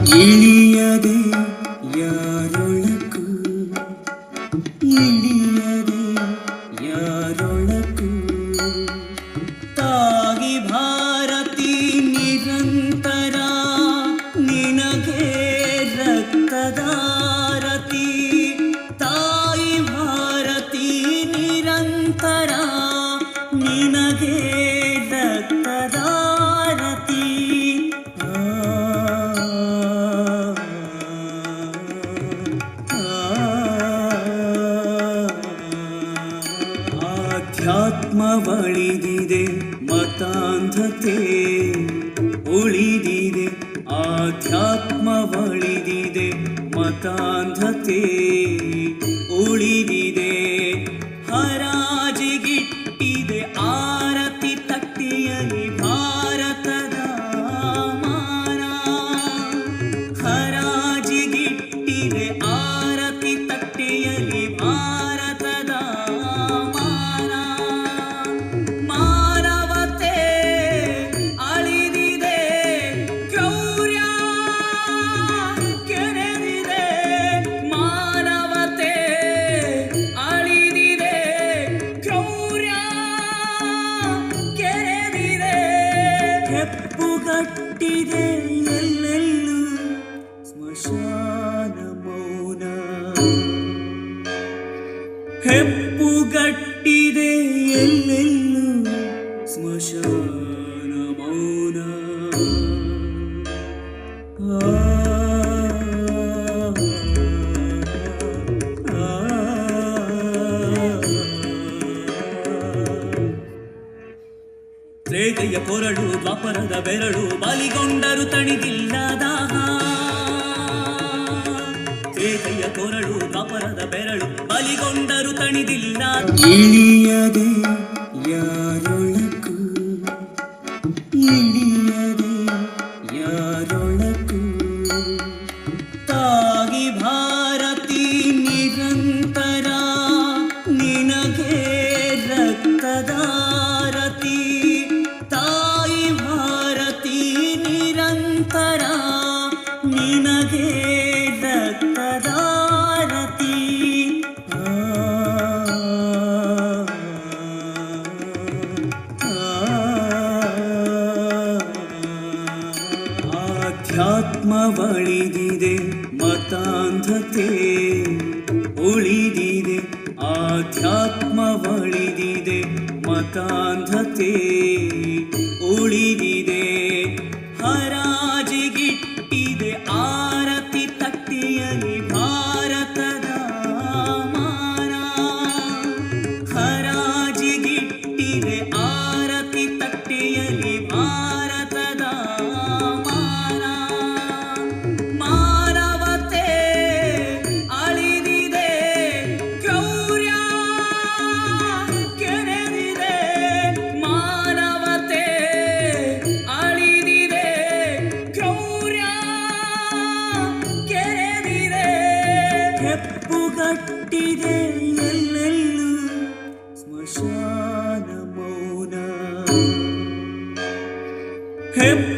ಇಳಿಯದೆ ಯಾರೊಳಕು ಇಳಿಯದೆ ಯಾರೊಳಕು ತಾಗಿ ಭಾರತಿ ನಿರಂತರ ನಿನಗೆ ರಕ್ತದಾರತಿ ತಾಯಿ ಭಾರತಿ ನಿರಂತರ ನಿನಗೆ ಆಧ್ಯಾತ್ಮವಳಿದಿದೆ ಮತಾಂಧತೆ ಉಳಿದಿದೆ. ಆಧ್ಯಾತ್ಮವಳಿದಿದೆ ಮತಾಂಧತೆ ಉಳಿದಿದೆ. ಹರಾಜಿಗಿಟ್ಟಿದೆ ಆರತಿ ತಟ್ಟಿಯಲ್ಲಿ ಭಾರತದ ಮಾನ. ಹರಾಜಿಗಿಟ್ಟಿದೆ ಆರತಿ ತಟ್ಟೆಯಲಿ ಹೆಪ್ಪುಗಟ್ಟಿದೆ ಎಲ್ಲೆಲ್ಲೂ. ಸ್ಮಶಾನ ಮೌನ. ಹೆಪ್ಪುಗಟ್ಟಿದೆ ಎಲ್ಲೆಲ್ಲೂ ತ್ರೇತೆಯ ಕೊರಳು, ದ್ವಾಪರದ ಬೆರಳು, ಬಲಿಗೊಂಡರು ತಣಿದಿಲ್ಲದ ತ್ರೇತೆಯ ಕೊರಳು, ದ್ವಾಪರದ ಬೆರಳು, ಬಲಿಗೊಂಡರು ತಣಿದಿಲ್ಲ ಇಳಿಯದೆ ಯಾರೊಳಕು ಇಳಿಯದೆ ಯಾರೊಳಕು ನಿರಂತರ ನಿನಗೆ ಆ, ಆಧ್ಯಾತ್ಮವಳಿದಿದೆ ಮತಾಂಧತೆ ಉಳಿದಿದೆ. ಆಧ್ಯಾತ್ಮವಳಿದಿದೆ ಮತಾಂಧತೆ ಉಳಿದಿದೆ. ಹೆಪ್ಪುಗಟ್ಟಿದೆ ಎಲ್ಲೆಲ್ಲೂ ಸ್ಮಶಾನ ಮೌನ. ಹೆಪ್ಪು